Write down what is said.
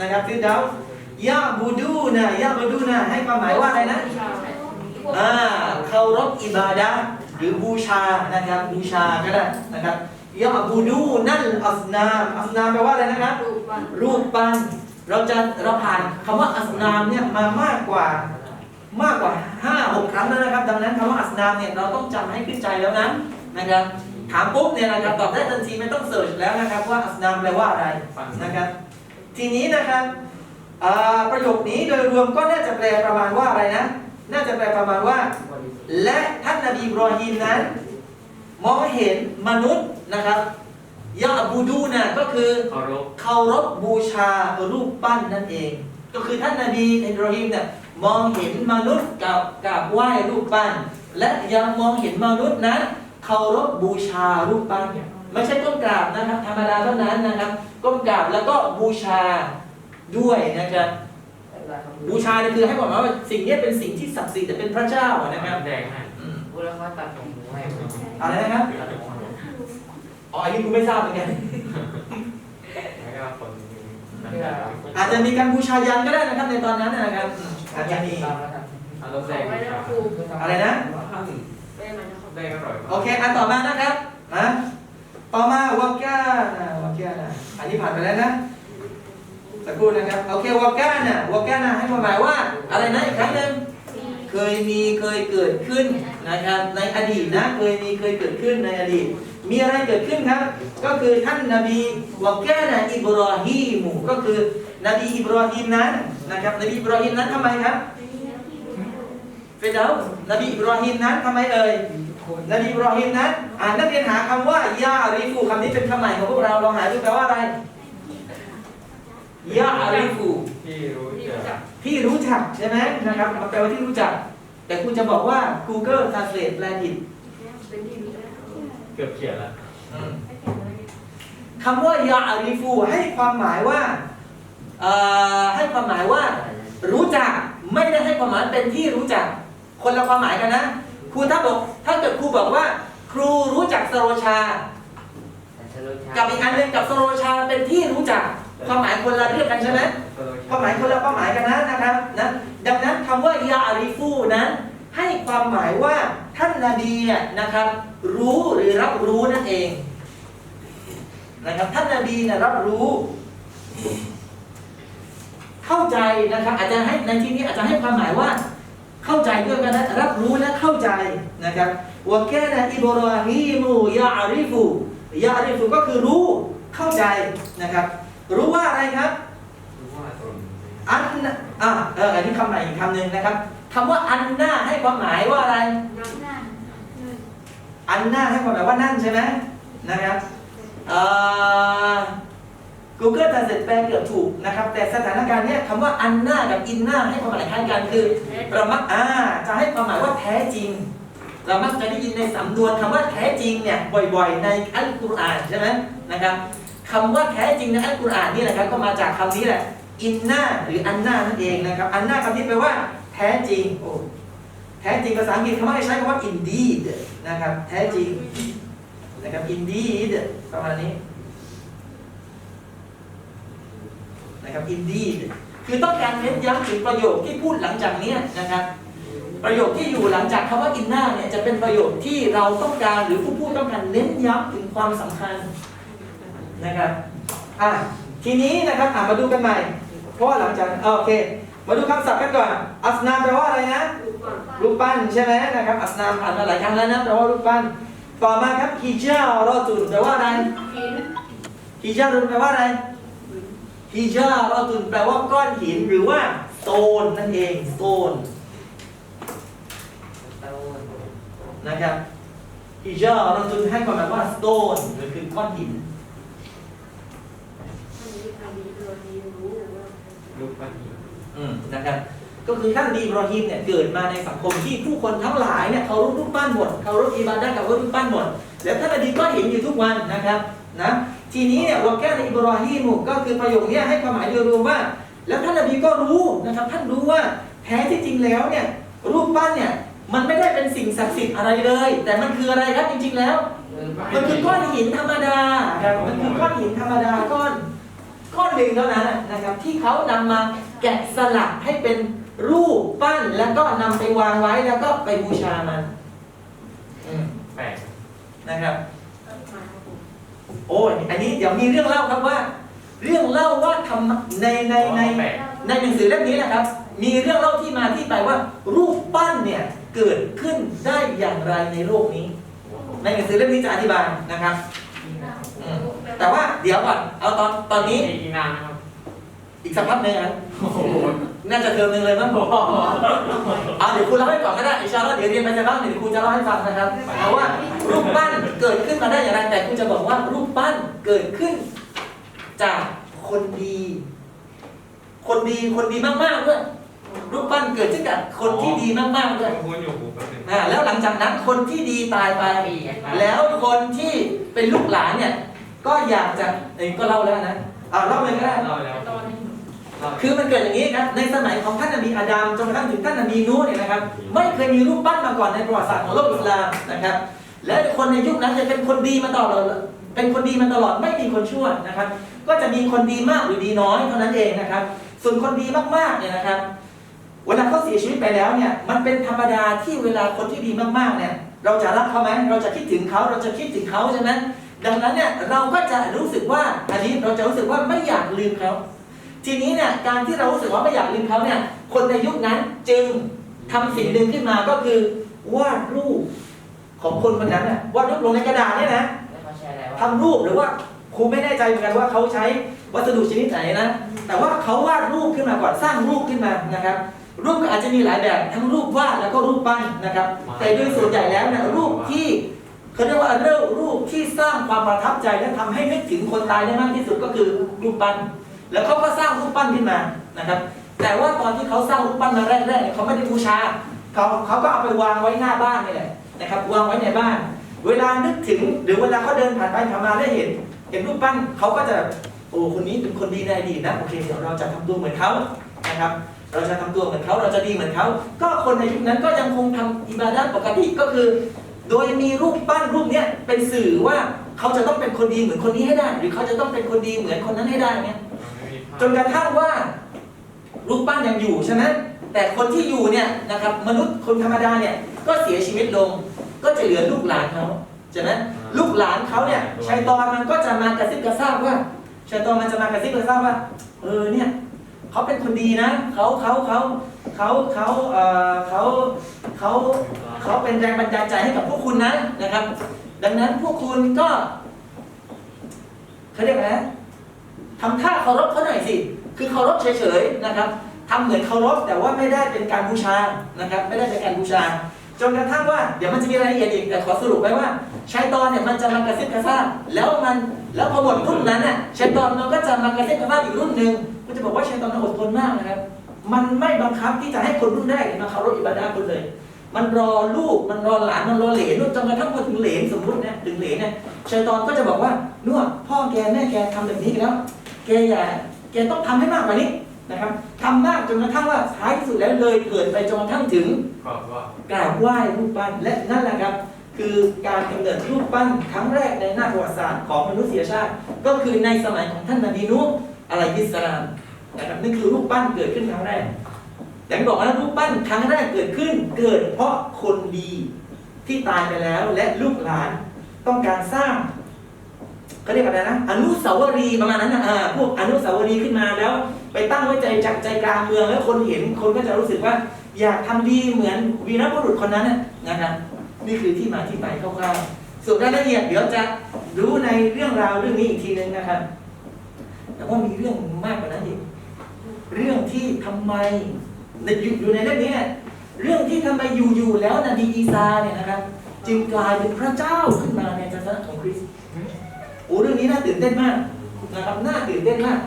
นะครับฟิรดาส์ยาบูดูนะยาบูดูนะให้ความหมายว่าอะไรนะอ่าเคารพอิบาดะห์หรือบูชานะครับบูชาก็ได้นะครับยาบูดูนั่นอัสนามอัสนามแปลว่าอะไรนะครับรูปปั้นเราจะเราผ่านคำว่าอัสนามเนี่ยมามากกว่ามากกว่าห้าหกครั้งแล้วนะครับ ดังนั้นคำว่าอัสนามเนี่ยเราต้องจำให้ขึ้นใจแล้วนะนะครับถามปุ๊บเนี่ยนะครับตอบได้ทันทีไม่ต้องเสิร์ชแล้วนะครับว่าอัสนามแปลว่าอะไรนะครับ ทีนี้นะครับประโยคนี้โดยรวมก็น่าจะแปลประมาณว่าอะไรนะ น่าจะแปลประมาณว่า และท่านนบีบรอฮีมนั้น มองเห็นมนุษย์นะครับยาบูดูนะก็คือเคารพบูชารูปปั้นนั่นเอง ก็คือท่านนบีอิบรอฮีมเนี่ยมองเห็นมนุษย์กับกับไหว้รูปปั้น และยังมองเห็นมนุษย์นั้นเคารพบูชารูปปั้น ไม่ใช่ก้มกราบนะครับธรรมดาเท่านั้นนะครับก้มกราบแล้วก็บูชาด้วยนะครับบูชาเนี่ยคือให้ความหมายว่าสิ่งนี้เป็นสิ่งที่ศักดิ์สิทธิ์แต่เป็นพระเจ้านะครับแดงให้อืมพูดแล้วว่าตัดผมให้อะไรนะครับตัดผมให้อ๋ออันนี้กูไม่ทราบเหมือนกันแล้วก็คนนั้นอาจจะมีการบูชายันก็ได้นะครับในตอนนั้นนะครับอืมอาจจะมีอารมณ์แดงอะไรนะแดงอร่อยโอเคอันต่อมานะครับนะ ต่อมาวาก้านะวาก้านะอันนี้ผ่านไปแล้วนะสักครู่นะครับโอเควาก้านะวาก้านะให้ความหมายว่าอะไรนะอีกครั้งหนึ่งเคยมีเคยเกิดขึ้นนะครับในอดีตนะเคยมีเคยเกิดขึ้นในอดีต มีอะไรเกิดขึ้นครับ ก็คือท่านนบีวาก้านะอิบรอฮีมูก็คือนบีอิบรอฮีมนั้นนะครับนบีอิบรอฮีมนั้นทำไมครับเฟรดาวนบีอิบรอฮีมนั้นทำไมเอ่ย นบีอิบรอฮิมนั้นอ่านนักเรียนหาคำว่ายาอาริฟูคำนี้เป็นคำใหม่ของพวกเราลองหาดูแปลว่าอะไรยาอาริฟูที่รู้จักที่รู้จักใช่ไหมนะครับมันแปลว่าที่รู้จัก แต่คุณจะบอกว่า Google Translate แปลผิดเกือบเขียนแล้วอืมคำว่ายาอาริฟูให้ความหมายว่าเอ่อให้ความหมายว่า รู้จักไม่ได้ให้ความหมายเป็นที่รู้จัก คนละความหมายกันนะครูถ้าบอกถ้าเกิด ครูบอกว่า ครูรู้จักสโรชา กับอีกอันหนึงกับสโรชาเป็นที่รู้จักความหมายคนละเรื่องกันใช่ไหมความหมายคนละความหมายกันนะนะครับนะดังนั้นคำว่ายาอาริฟูนั้นให้ความหมายว่าท่านนาบีเนี่ยนะครับ รู้หรือรับรู้นั่นเองนะครับท่านนาบีเนี่ยรับรู้ เข้าใจนะครับ อาจจะให้ในที่นี้อาจจะให้ความหมายว่า เข้าใจด้วยกันนะรับรู้และเข้าใจนะครับวะแกนะอิบราฮิมูยาอาริฟูยาอาริฟูก็คือรู้เข้าใจนะครับ รู้ว่าอะไรครับรู้ว่าตรงอันนะอ่าเอออันนี้คำใหม่อีกคำหนึ่งนะครับคำว่าอันหน้าให้ความหมายว่าอะไร อันหน้าให้ความหมายว่านั่นใช่ไหมนะครับเอ่อ Google Translate แปลเกือบถูกนะครับ แต่สถานการณ์เนี้ยคำว่าอันหน้ากับอินหน้าให้ความหมายคล้ายกันคือเรามักอ่าจะให้ความหมายว่าแท้จริง เรามักจะได้ยินในสำนวนคำว่าแท้จริงเนี่ยบ่อยๆ ในอัลกุรอานใช่ไหมนะครับคำว่าแท้จริงในอัลกุรอานนี่แหละครับก็มาจากคำนี้แหละอินหน้าหรืออันหน้านั่นเองนะครับอันหน้าคำนี้แปลว่าแท้จริงโอ้แท้จริงภาษาอังกฤษเขาไม่ได้ใช้คำว่า indeed นะครับแท้จริงนะครับ indeed ประมาณนี้ นะครับ indeed คือต้องการเน้นย้ำถึงประโยคที่พูดหลังจากเนี้ยนะครับ ประโยคที่อยู่หลังจากคำว่าอินนาเนี่ยจะเป็นประโยคที่เราต้องการหรือผู้พูดต้องการเน้นย้ำถึงความสำคัญนะครับอะทีนี้นะครับอะมาดูกันใหม่ เพราะว่าหลังจากอะโอเค มาดูคำศัพท์กันก่อน อัสนามแปลว่าอะไรนะรูปปั้นใช่ไหมนะครับอัสนามผ่านมาหลายครั้งแล้วนะแปลว่ารูปปั้นต่อมาครับฮิจารอตุนแปลว่าอะไรฮิจารุนแปลว่าอะไร ฮิจารอตุนแปลว่าก้อนหินหรือว่าโซนนั่นเองโซนนะครับฮิจาเราจะให้ความหมายว่า stone หรือคือก้อนหินรูปปั้นอืมนะครับ ก็คือท่านบีอิบรอฮิมเนี่ยเกิดมาในสังคมที่ผู้คนทั้งหลายเนี่ยเคารพรูปปั้นหมดเคารพอิบาดะห์กับรูปปั้นหมดแล้วท่านนบีก็เห็นอยู่ทุกวันนะครับนะ ทีนี้เนี่ยวะแกนอิบรอฮิมุก็คือประโยคเนี้ยให้ความหมายโดยรวมว่า แล้วท่านนบีก็รู้นะครับ ท่านรู้ว่าแท้ที่จริงแล้วเนี่ยรูปปั้นเนี่ยมันไม่ได้เป็นสิ่งศักดิ์สิทธิ์อะไรเลย แต่มันคืออะไรครับจริง ๆ แล้ว มันคือก้อนหินธรรมดาครับมันคือก้อนหินธรรมดาก้อนก้ข้อหนึ่งเท่านั้นนะครับ ที่เขานำมาแกะสลักให้เป็นรูปปั้นแล้วก็นำไปวางไว้แล้วก็ไปบูชามันอืมแปลกนะครับ โอ้ยอันนี้เดี๋ยวมีเรื่องเล่าครับว่า เรื่องเล่าว่าทำในในในแปลกในหนังสือเล่มนี้นะครับ มีเรื่องเล่าที่มาที่ไปว่า รูปปั้นเนี่ยเกิดขึ้นได้อย่างไรในโลกนี้ ในหนังสือเล่มนี้จะอธิบายนะครับอืมแต่ว่าเดี๋ยวก่อนเอาตอนตอนนี้อีกนานนะครับ อีกสักพักหนึ่งนะโอ้โห น่าจะเทอมหนึ่งเลยมั้งเอาเดี๋ยวคุณเล่าให้ก่อนก็ได้อินชาอัลลอฮ์เดี๋ยวเรียนไปสักพักหนึ่งเดี๋ยวคุณจะเล่าให้ฟังนะครับเพราะว่ารูปปั้นเกิดขึ้นมาได้อย่างไรแต่คุณจะบอกว่ารูปปั้นเกิดขึ้น จากคนดี คนดีคนดีมากๆด้วยรูปปั้นเกิดขึ้นจากคนที่ดีมากๆด้วยพูดอยู่กูแป๊บนึงอ่าแล้วหลังจากนั้นคนที่ดีตายไป แล้วคนที่เป็นลูกหลานเนี่ย ก็อยากจะเองก็เล่าแล้วนะอ่าเล่าเลยก็ได้ คือมันเกิดอย่างนี้ครับ ในสมัยของท่านนบีอาดัมจนกระทั่งถึงท่านนบีนูเนี่ยนะครับ ไม่เคยมีรูปปั้นมาก่อนในประวัติศาสตร์ของโลกอิสลามนะครับ และคนในยุคนั้นจะเป็นคนดีมาตลอดเป็นคนดีมาตลอดไม่มีคนชั่วนะครับ ก็จะมีคนดีมากหรือดีน้อยเท่านั้นเองนะครับ ส่วนคนดีมากๆเนี่ยนะครับ เวลาเขาเสียชีวิตไปแล้วเนี่ย มันเป็นธรรมดาที่เวลาคนที่ดีมากๆเนี่ย เราจะรักเขาไหมเราจะคิดถึงเขาเราจะคิดถึงเขาใช่ไหมดังนั้นเนี่ยเราก็จะรู้สึกว่าอันนี้เราจะรู้สึกว่าไม่อยากลืมเขา ทีนี้เนี่ยการที่เรารู้สึกว่าไม่อยากลืมเขาเนี่ยคนในยุคนั้นจึงทำสิ่งหนึ่งขึ้นมาก็คือวาดรูปของคนคนนั้นน่ะวาดรูปลงในกระดาษเนี่ยนะแล้วเขาใช้อะไรวะทำรูปหรือว่าครูไม่แน่ใจเหมือนกันว่าเขาใช้วัสดุชนิดไหนนะ แต่ว่าเขาวาดรูปขึ้นมาก่อนสร้างรูปขึ้นมานะครับ รูปก็อาจจะมีหลายแบบทั้งรูปวาดแล้วก็รูปปั้นนะครับ แต่โดยส่วนใหญ่แล้วเนี่ยรูปที่เขาเรียกว่าเรื่องรูปที่สร้างความประทับใจและทำให้นึกถึงคนตายได้มากที่สุดก็คือรูปปั้น แล้วเขาก็สร้างรูปปั้นขึ้นมานะครับ แต่ว่าตอนที่เขาสร้างรูปปั้นมาแรกๆเนี่ยเขาไม่ได้บูชาเขาเขาก็เอาไปวางไว้หน้าบ้านนี่แหละนะครับวางไว้ในบ้าน เวลานึกถึงหรือเวลาเขาเดินผ่านไปผ่านมาได้เห็น เห็นรูปปั้นเขาก็จะโอ้คนนี้เป็นคนดีในอดีตนะโอเคเดี๋ยวเราจะทำตัวเหมือนเขานะครับ เราจะทำตัวเหมือนเขาเราจะดีเหมือนเขาก็คนในยุคนั้นก็ยังคงทำอิบาดะปกติก็คือ โดยมีรูปปั้นรูปเนี้ยเป็นสื่อว่าเขาจะต้องเป็นคนดีเหมือนคนนี้ให้ได้ หรือเขาจะต้องเป็นคนดีเหมือนคนนั้นให้ได้เนี่ย จนกระทั่งว่ารูปปั้นยังอยู่ใช่ไหมแต่คนที่อยู่เนี่ยนะครับมนุษย์คนธรรมดาเนี่ยก็เสียชีวิตลง ก็จะเหลือลูกหลานเขาใช่ไหมลูกหลานเขาเนี่ยชัยตอนมันก็จะมากระซิบกระซาบว่าชัยตอนมันจะมากระซิบกระซาบว่า เออเนี่ยเขาเป็นคนดีนะเขาเขาเขาเขาเขาเอ่อเขาเขาเขาเป็นแรงบันดาลใจให้กับพวกคุณนะนะครับ ดังนั้นพวกคุณก็เขาเรียกอะไรนะ ทำท่าเคารพเขาหน่อยสิ คือเคารพเฉยๆนะครับทำเหมือนเคารพแต่ว่าไม่ได้เป็นการบูชานะครับ ไม่ได้เป็นการบูชา จนกระทั่งว่าเดี๋ยวมันจะมีรายละเอียดอีกแต่ขอสรุปไว้ว่าชัยตอนเนี่ยมันจะมากระซิบกระซาบแล้วมันแล้วพอหมดรุ่นนั้นน่ะชัยตอนมันก็จะมากระซิบกระซาบอีกรุ่นหนึ่งก็จะบอกว่าชัยตอนมันอดทนมากนะครับ มันไม่บังคับที่จะให้คนรุ่นแรกมาเคารพอิบาดาคนเลย มันรอลูกมันรอหลานมันรอเหลนนู่นจนกระทั่งพอถึงเหลนสมมตินี่ยถึงเหลนเนี่ยชัยตอนก็จะบอกว่านู่นพ่อแกแม่แกทำแบบนี้กันแล้ว แกอย่าแกต้องทำให้มากกว่านี้นะครับทำมากจนกระทั่งว่าท้ายที่สุดแล้วเลยเกิดไปจนกระทั่งถึงก็ว่ากราบไหว้รูปปั้นและนั่นแหละครับ คือการกำเนิดรูปปั้นครั้งแรกในหน้าประวัติศาสตร์ของมนุษยชาติ ก็คือในสมัยของท่านนบีนูห์อะลัยฮิสสลามนะครับนี่คือรูปปั้นเกิดขึ้นครั้งแรกอย่างที่บอกว่ารูปปั้นครั้งแรกเกิดขึ้น เกิดเพราะคนดีที่ตายไปแล้วและลูกหลานต้องการสร้าง เขาเรียกอะไรนะอนุสาวรีย์ประมาณนั้นนะอ่าพวกอนุสาวรีย์ขึ้นมาแล้ว ไปตั้งไว้ใจจักใจกลางเมืองแล้วคนเห็นคนก็จะรู้สึกว่า อยากทำดีเหมือนวีรบุรุษคนนั้นน่ะนะครับนี่คือที่มาที่ไปคร่าวๆส่วนรายละเอียดเดี๋ยวจะรู้ในเรื่องราวเรื่องนี้อีกทีนึงนะครับแต่ว่ามีเรื่องมากกว่านั้นอีกเรื่องที่ทำไมในอยู่อยู่ในเรื่องนี้เรื่องที่ทำไมอยู่ๆแล้วนบีอีซาเนี่ยนะครับ จึงกลายเป็นพระเจ้าขึ้นมาในศาสนาของคริสต์ โอ้เรื่องนี้น่าตื่นเต้นมากนะครับน่าตื่นเต้นมาก